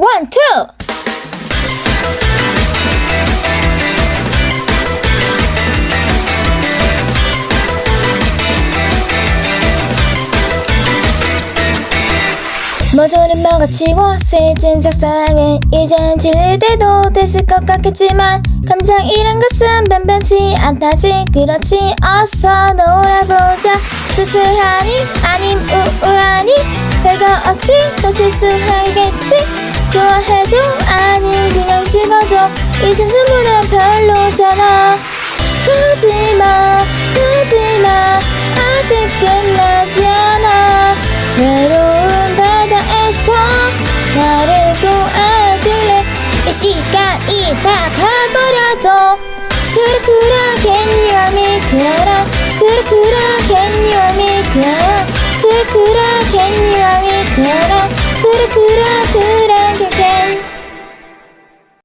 원, 투! 모조는 먹어치워 스윗은 sak상은 이젠 질릴 때도 됐을 것 같겠지만 감정이란 것은 변변치 않다지 그렇지 어서 놀아보자 수술하니 아님 우울하니 별거 없지 또 실수하겠지 좋아해줘? 아님 그냥 죽어줘. 이젠 전부 다 별로잖아. 가지마